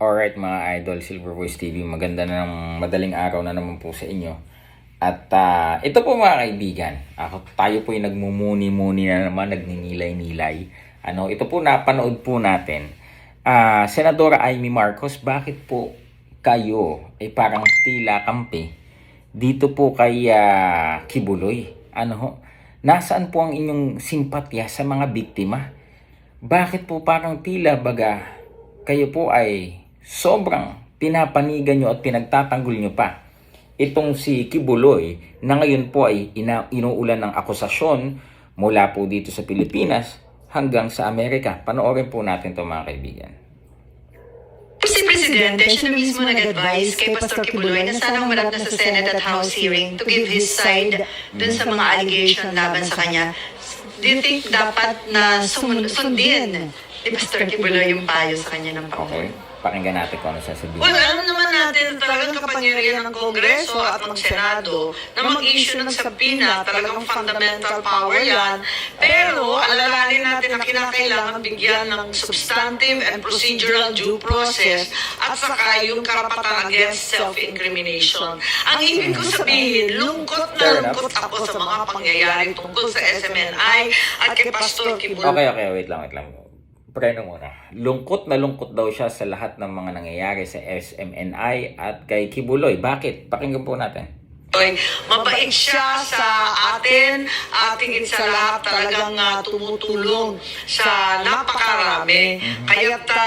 Alright mga idol, Silver Voice TV, maganda na ng madaling araw na naman po sa inyo. At ah, ito po mga kaibigan, ako, tayo po yung nagmumuni-muni na naman, nagninilay-nilay. Ano, ito po napanood po natin. Ah, Senadora Amy Marcos, bakit po kayo ay parang tila kampi dito po kay ah, Kibuloy? Ano ho? Nasaan po ang inyong simpatya sa mga biktima? Bakit po parang tila baga kayo po ay sobrang pinapanigan nyo at pinagtatanggol nyo pa itong si Kibuloy na ngayon po ay ina- inuulan ng akusasyon mula po dito sa Pilipinas hanggang sa Amerika. Panoorin po natin to mga kaibigan. Si Presidente, siya na mismo nag-advise kay Pastor Kibuloy na sanang marap na sa Senate at House hearing to give his side dun sa mga allegation laban sa kanya. Do you think dapat na sumun- sundin ni Pastor Kibuloy yung payo sa kanya ng Okay? Pakinggan natin kung ano sasabihin. Well, alam naman natin talagang kapangyarihan ng Kongreso at ng Senado na mag-issue ng subpoena, talagang fundamental power yan. Pero alalahanin natin na kinakailangan bigyan ng substantive and procedural due process at saka yung karapatan against self-incrimination. Ang ibig ko sabihin, lungkot na lungkot ako sa mga pangyayari tungkol sa SMNI at kay Pastor Kibuloy. Okay, okay, wait lang, wait lang. Preno muna. Lungkot na lungkot daw siya sa lahat ng mga nangyayari sa SMNI at kay Kibuloy. Bakit? Pakinggan po natin. Oy, mabait siya sa atin, ating sa lahat talagang ah, tumutulong sa napakarami. Kaya ta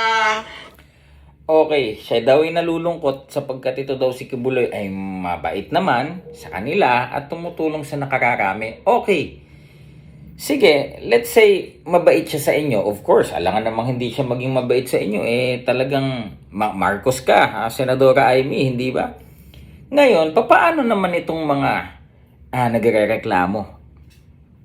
Okay, siya daw ay nalulungkot sapagkat ito daw si Kibuloy ay mabait naman sa kanila at tumutulong sa nakararami. Okay. Sige, let's say mabait siya sa inyo. Of course, alangan namang hindi siya maging mabait sa inyo. Eh, talagang Ma- Marcos ka, ha? Senadora Amy, hindi ba? Ngayon, papaano naman itong mga ah, nagre-reklamo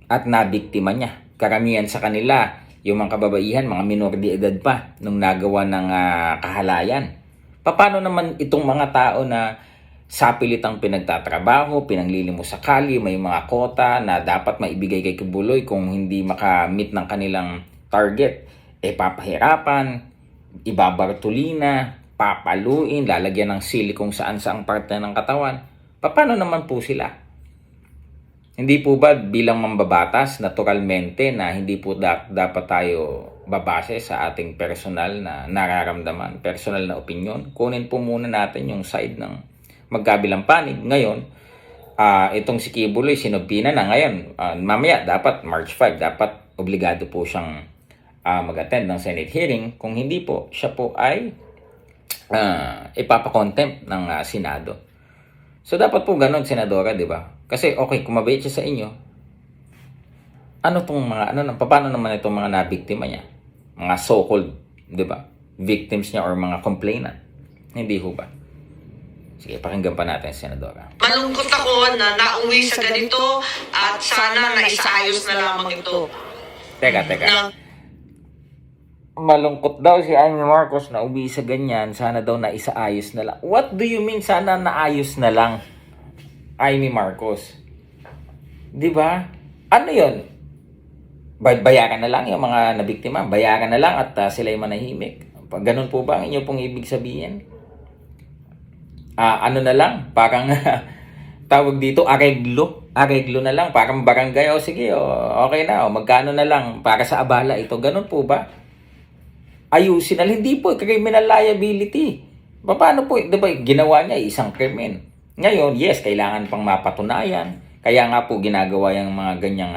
at nabiktima niya? Karamihan sa kanila, yung mga kababaihan, mga minor de edad pa, nung nagawa ng ah, kahalayan. Paano naman itong mga tao na sapilit ang pinagtatrabaho, pinanglilimos sa kali, may mga kota na dapat maibigay kay Kibuloy kung hindi makamit ng kanilang target, eh papahirapan, ibabartulina, papaluin, lalagyan ng sili kung saan saang parte ng katawan. Paano naman po sila? Hindi po ba bilang mambabatas, naturalmente na hindi po da- dapat tayo babase sa ating personal na nararamdaman, personal na opinion? Kunin po muna natin yung side ng magkabilang panig. Ngayon, ah itong si Kibuloy, sinubpina na ngayon. Ah, mamaya, dapat March 5, dapat obligado po siyang ah, mag-attend ng Senate hearing. Kung hindi po, siya po ay ah, ipapakontempt ng ah, Senado. So dapat po ganun, Senadora, di ba? Kasi okay, kung mabait siya sa inyo, ano tong mga, ano, paano naman itong mga nabiktima niya? Mga so-called, di ba? Victims niya or mga complainant. Hindi ho ba? Sige, pakinggan pa natin, Senadora. malungkot ako na nauwi sa ganito at sana na isaayos na lamang ito. Teka, teka. Na, Malungkot daw si Amy Marcos na uwi sa ganyan. Sana daw na isaayos na lang. What do you mean sana naayos na lang? Amy Marcos. Di ba? Ano yon? Bay- bayaran na lang yung mga nabiktima. Bayaran na lang at uh, sila'y manahimik. Pag ganun po ba ang inyo pong ibig sabihin? Ah, ano na lang? Parang tawag dito, areglo. Areglo na lang. Parang barangay. O sige, o, okay na. O, magkano na lang para sa abala ito. Ganun po ba? ayusin na hindi po criminal liability. Paano po, di ba, ginawa niya isang krimen. Ngayon, yes, kailangan pang mapatunayan. Kaya nga po ginagawa yung mga ganyang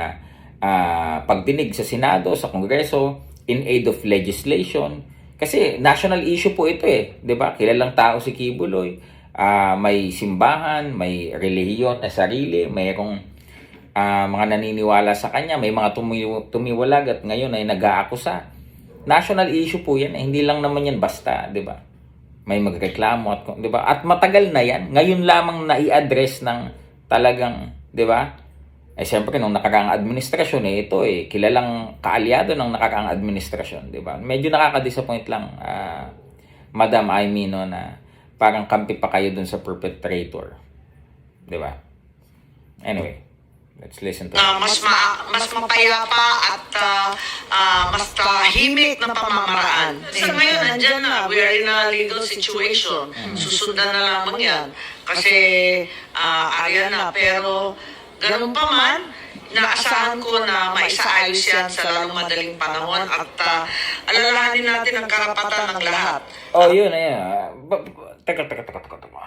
ah, pagdinig sa Senado, sa Kongreso, in aid of legislation. Kasi national issue po ito eh. Di ba? Kilalang tao si Kibuloy. Ah, may simbahan, may relihiyon na sarili, mayroong ah, mga naniniwala sa kanya, may mga tumi- tumiwalag at ngayon ay nag-aakusa. National issue po yan, eh. hindi lang naman yan basta, 'di ba? May magreklamo at 'di ba? At matagal na yan. Ngayon lamang na i-address ng talagang, 'di ba? Eh siyempre nung nakaraang administrasyon eh ito eh kilalang kaalyado ng nakaraang administrasyon, 'di ba? Medyo nakaka-disappoint lang ah, Madam Amy no na parang kampi pa kayo dun sa perpetrator. 'Di ba? Anyway, Let's listen to na mas ma- mas mapayapa at ah, ah, mas tahimik na pamamaraan. Sa ngayon, nandyan na. We are in a legal situation. Susundan na lamang yan. Kasi ah, ayan na. Pero ganun pa man, naasahan ko na maisaayos yan sa lalong madaling panahon at uh, alalahanin natin ang karapatan ng lahat. Oh, yun, ayan. Ah, ba- Teka, teka, teka, teka, teka.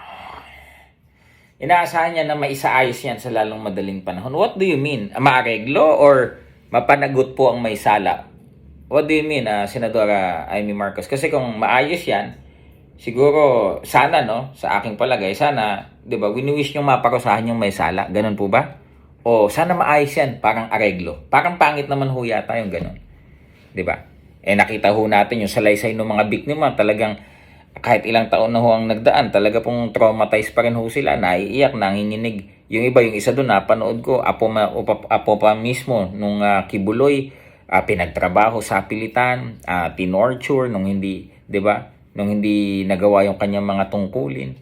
Inaasahan niya na maisaayos yan sa lalong madaling panahon. What do you mean? Maareglo or mapanagot po ang may sala? What do you mean, ah, Senadora Amy Marcos? Kasi kung maayos yan, siguro, sana, no, sa aking palagay, sana, di ba, wini-wish niyong maparusahan yung may sala. Ganun po ba? O sana maayos yan, parang areglo. Parang pangit naman ho yata yung ganun. 'di ba? Eh nakita ho natin yung salaysay ng mga biktima, talagang kahit ilang taon na ho ang nagdaan, talaga pong traumatized pa rin ho sila, naiiyak, nanginginig. Yung iba, yung isa doon, napanood ko, apo, ma, upa- apo pa mismo, nung ah, kibuloy, ah, pinagtrabaho sa pilitan, ah, tinorture, nung hindi, 'di ba? Nung hindi nagawa yung kanyang mga tungkulin.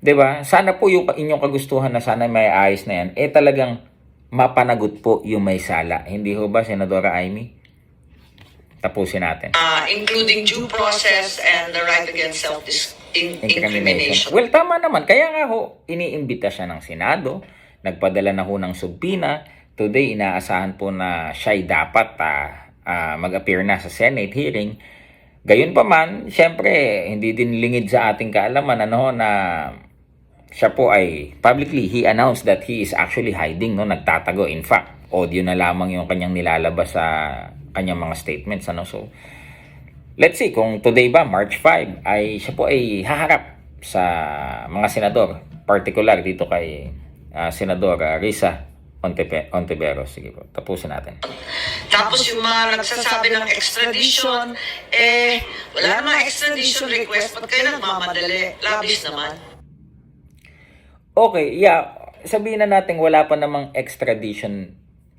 'Di ba? Sana po yung inyong kagustuhan na sana may ayos na yan, eh talagang mapanagot po yung may sala. Hindi ho ba, Senadora Amy? Tapusin natin. Uh, including due process and the right against self-incrimination. Well, tama naman. Kaya nga ho, iniimbita siya ng Senado. Nagpadala na ho ng subpina. Today, inaasahan po na siya'y dapat ah, ah, mag-appear na sa Senate hearing. Gayon pa man, syempre, hindi din lingid sa ating kaalaman ano, na siya po ay publicly he announced that he is actually hiding no nagtatago in fact audio na lamang yung kanyang nilalabas sa kanyang mga statements ano so let's see kung today ba March 5 ay siya po ay haharap sa mga senador particular dito kay ah, senador ah, Risa Ontiveros sige po tapusin natin Tapos yung mga nagsasabi ng extradition, eh, wala namang extradition request, ba't kayo nagmamadali? Labis naman. Okay, yeah. Sabihin na natin wala pa namang extradition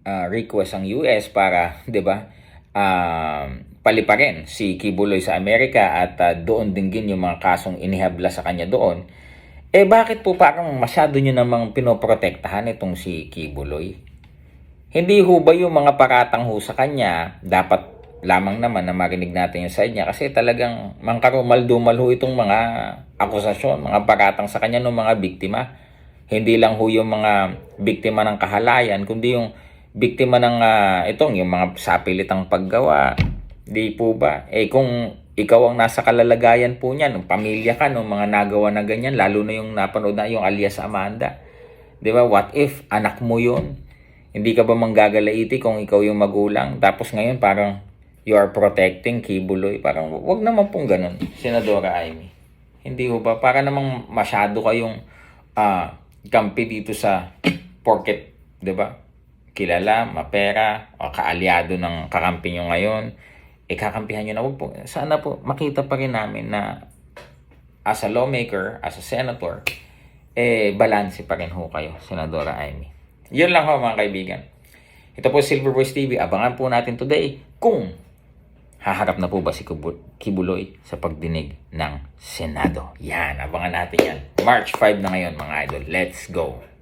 uh, request ang US para, 'di ba? Um, paliparin si Kibuloy sa Amerika at uh, doon dinggin yung mga kasong inihabla sa kanya doon. Eh bakit po parang masyado nyo namang pinoprotektahan itong si Kibuloy? Hindi ho ba yung mga paratang ho sa kanya, dapat lamang naman na marinig natin yung side niya kasi talagang mangkarumal-dumal ho itong mga akusasyon, mga paratang sa kanya ng mga biktima. Hindi lang ho yung mga biktima ng kahalayan, kundi yung biktima ng ah, itong yung mga sapilitang paggawa. Di po ba? Eh kung ikaw ang nasa kalalagayan po niyan, ng pamilya ka, ng mga nagawa na ganyan, lalo na yung napanood na yung alias Amanda. Di ba? What if anak mo yun? Hindi ka ba manggagalaiti kung ikaw yung magulang? Tapos ngayon parang you are protecting Kibuloy. Parang wag naman pong ganun, Senadora Amy. Hindi ho ba? Para namang masyado kayong ah kampi dito sa porket, di ba? Kilala, mapera, o kaalyado ng kakampi nyo ngayon. Eh, kakampihan nyo na. Wag po. Sana po makita pa rin namin na as a lawmaker, as a senator, eh, balanse pa rin ho kayo, Senadora Amy. Yun lang ho, mga kaibigan. Ito po Silver Voice TV. Abangan po natin today kung haharap na po ba si Kibuloy sa pagdinig ng Senado. Yan, abangan natin yan. March 5 na ngayon, mga idol. Let's go!